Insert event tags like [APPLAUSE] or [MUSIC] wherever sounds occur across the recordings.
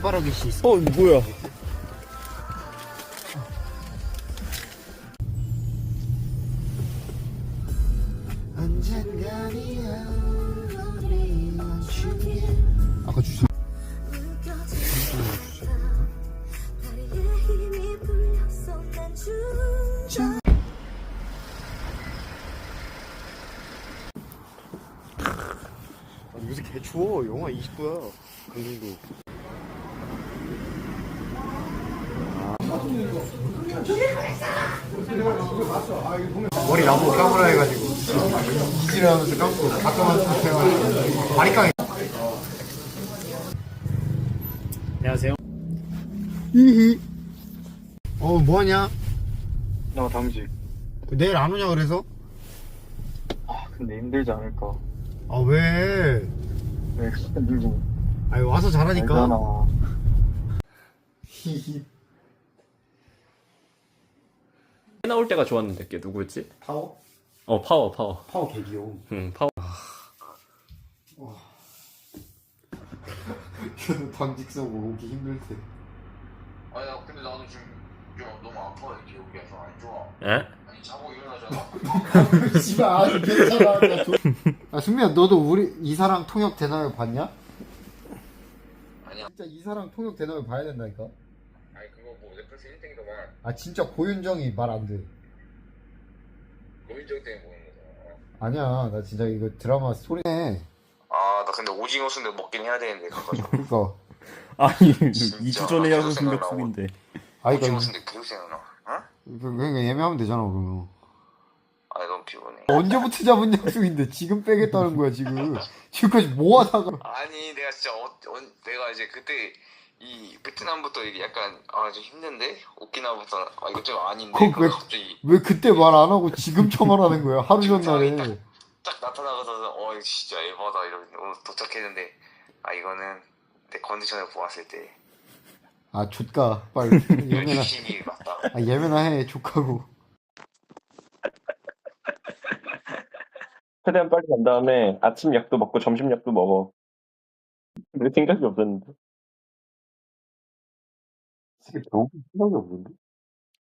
어, 거기 해바라기 씨 있어. 어 이거 뭐야? 아까. 아니, 요새 개 추워. 영하 20도야. 강릉도. 머리 나보고 감으라 해가지고 이지라면서 감고 가끔한 상태가 바리깡이 안녕하세요. 히히 어 뭐하냐 나 당직. 내일 안 오냐 그래서 아, 근데 힘들지 않을까. 아 왜? 왜 힘들고. 아니 와서 잘하니까 알잖아. 히 히 나올 때가 좋았는데 걔 누구였지? 파워? 어 파워 파워. 파워 개 귀여워 응 파워. 걔는 당직 쓰고 오기 힘들 때 아니 나 근데 나도 지금 좀 너무 아파 기억이 좀 안 좋아 에? 아니 자고 일어나잖아 [LAUGHS] 씨발 아주 괜찮아 나 조... 아 승민아 너도 우리 이사랑 통역 대나무 봤냐? 아니야 진짜 이사랑 통역 대나무 봐야 된다니까 아니 그거 뭐 넷플릭스 1등이더만 아 진짜 고윤정이 말 안돼. 노인정 때문에 보는 거잖아. 아니야 나 진짜 이거 드라마 스토리네 아 나 근데 오징어 순대 먹긴 해야 되는데 가가지고. [LAUGHS] 그니까. 아니 진짜 2주 전에 아직도 약속 생각나고. 약속인데. 아 이거 오징어 순대 계속 생각나. 어? 그러니까 예매하면 되잖아 그러면. 아니 너무 피곤해. 언제부터 잡은 약속인데 지금 빼겠다는 거야 지금. 지금까지 뭐 하다가. 아니 내가 진짜 어, 어, 내가 이제 그때 이 베트남부터 이게 약간 아 좀 힘든데? 오키나와부터 아 이거 좀 아닌데? 그거 왜- 갑자기 왜 그때 말 안 하고 지금 처말하는 거야? 하루 [LAUGHS] 전날에. 딱 나타나가서 어 이거 진짜 에바다 이러는데 오늘 도착했는데 아 이거는 내 컨디션을 보았을 때. 아 좆가 빨리. [LAUGHS] 예매나. 12시 맞다. 아 예매나 해 족하고. [LAUGHS] 최대한 빨리 간 다음에 아침 약도 먹고 점심 약도 먹어. 내 생각이 없었는데. 되게 병원 생각이 없는데?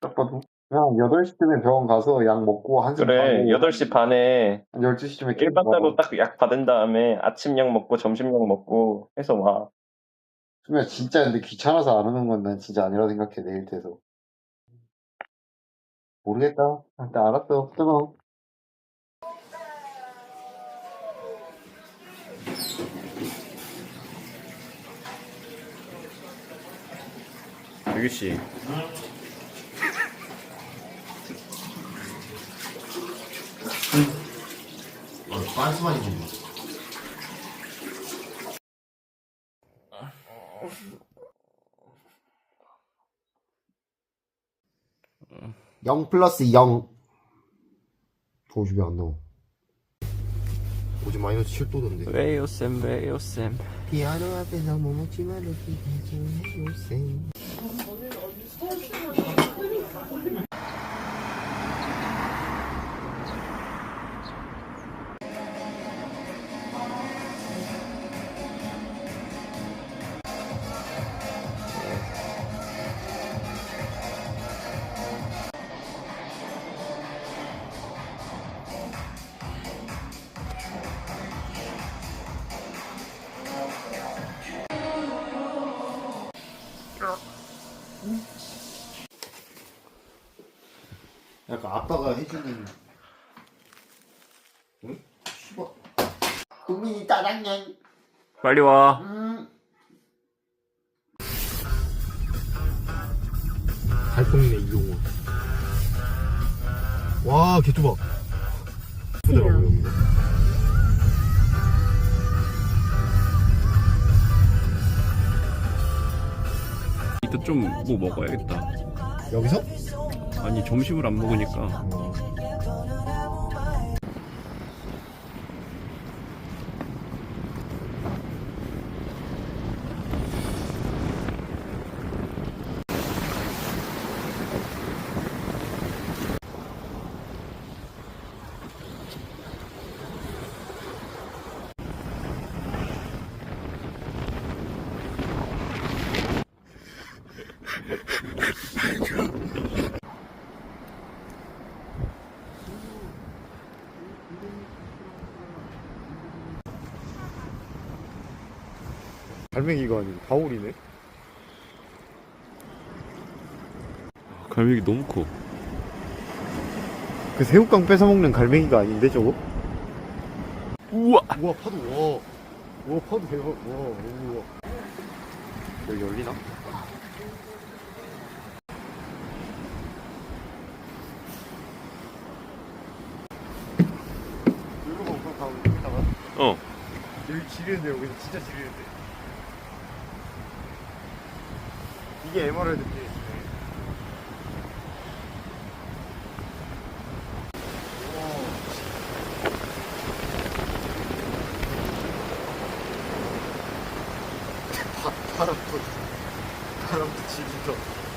딱 봐도 그냥 8시쯤에 병원 가서 약 먹고 한시간 그래 8시 반에 12시쯤에 일반따로 딱 약 받은 다음에 아침 약 먹고 점심 약 먹고 해서 와. 그냥 진짜 근데 귀찮아서 안 오는 건 난 진짜 아니라 생각해 내일 돼서. 모르겠다. 일단 알았어. 끊어 유기 씨. 좀영 플러스 영. 도주비 안 나와. 어제 마이너스 7도던데. 왜요 쌤? 왜요 쌤. 피아노 앞에서 뭐 먹지 말고 기대해요. 쌤 어. 약간 아빠가 해주는 응? 씨발 국민이 따랑냥 빨리 와. 음. 달동네 이용원 와 개좁아 부드러워 이따 좀 뭐 먹어야겠다. 여기서? 아니 점심을 안 먹으니까. 갈매기가 아니고 다오리네. 갈매기 너무 커. 그 새우깡 뺏어 먹는 갈매기가 아닌데 저거? 우와. 우와 파도 와. 우와 파도 대박. 와 우와. 여기 열리나? 어. 여기 지리는데 여기 진짜 지리는데. 이게 에메랄드. 바, 바람도 바람도 지리죠.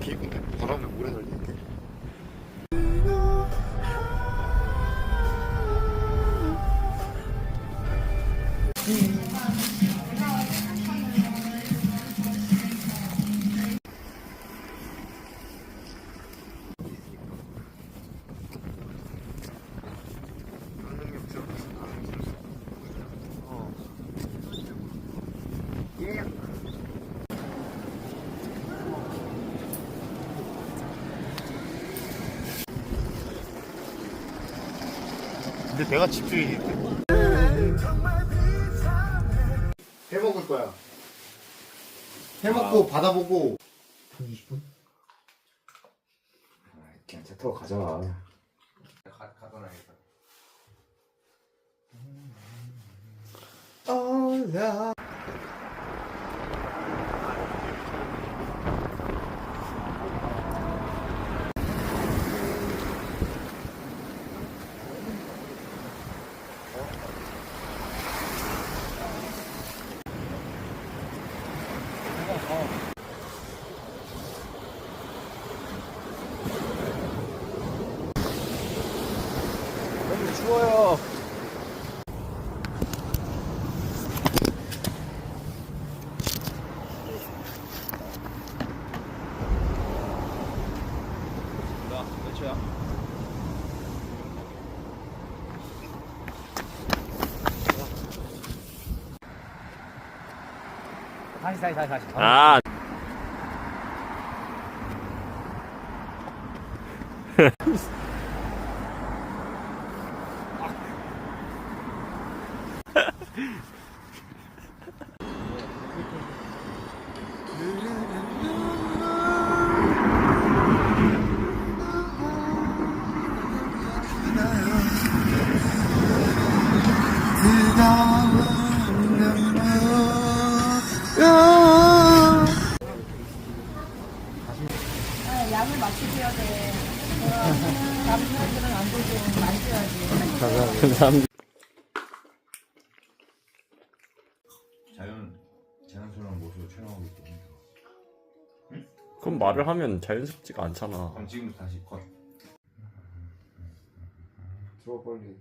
개이쁜데? 바람을 오래 날리니 근데 내가 집중이 해 먹을 거야. 해 먹고 받아보고. 20분? 그냥 차 타고 가져와. 가, 가둬놔야겠다. 올라. 너무 추워요. 아. 아, [LAUGHS] 감사합니다. 자연 자연스러운 모습을 촬영하고 있거든요. 그럼 말을 하면 자연스럽지가 않잖아. 그럼 지금부터 다시 컷. 들어와 빨리.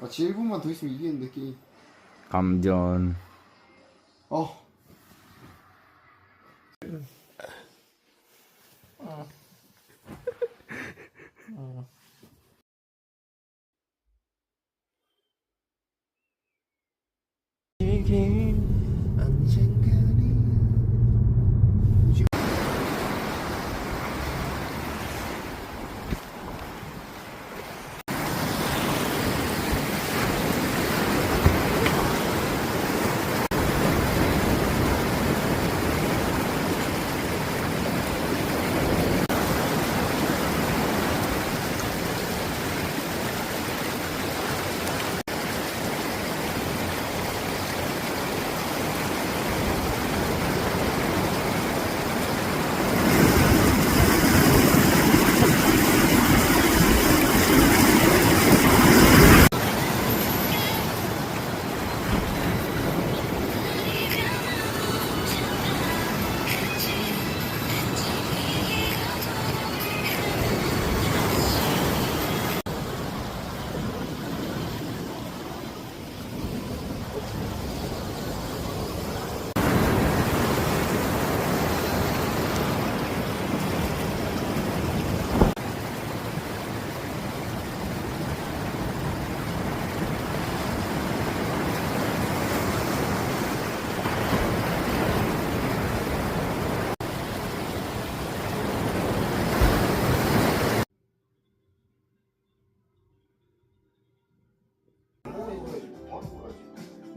아, 지 1분만 더 있으면 이기는데 게임. 감전. 어.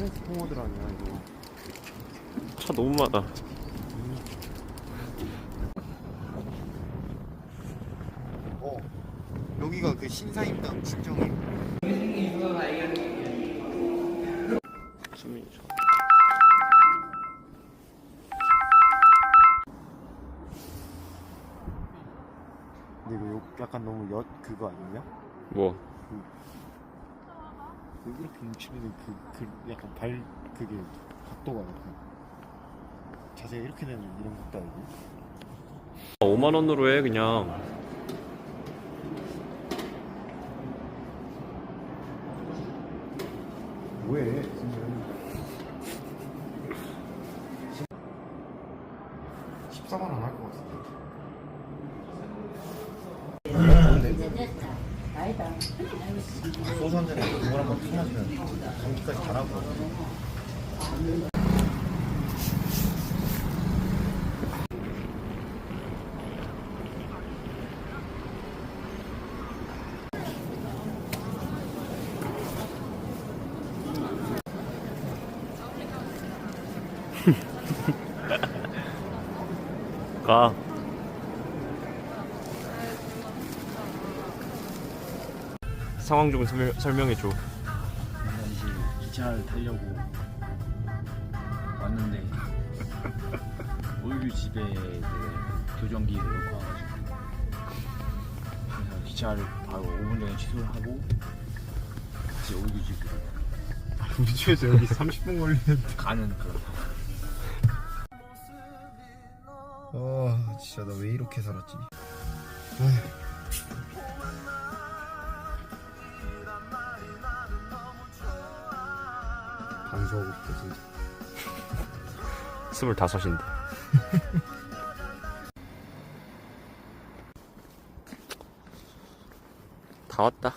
트랜스포머들 아니야 이거 차 너무 많아 어 여기가 그 신사임당 친정임 수민이 차. 근데 이거 요- 약간 너무 엿 그거 아니냐? 뭐 그 이렇게 뭉치면 그, 그 약간 발 그게 각도가 약간 자세가 이렇게 되는 이런 것도 아니고. 5만 원으로 해 그냥. 뭐해 14만 원 할 것 같은데 소주 한 잔에 국물 한번 타마시면 감기까지 다 나고. 가 상황 좀 설명, 설명 해 줘. 내가 이제 기차를 타려고 왔는데 [LAUGHS] 올규 집에 내 교정기를 놓고 와가지고 그래서 기차를 바로 5분 전에 취소를 하고 다시 올규 집으로 우리 집에서 여기 30분 걸리는데. 가는 그런 아 진짜 나 왜 이렇게 살았지? 반수 싶다 진짜 스물다섯인데. 다 왔다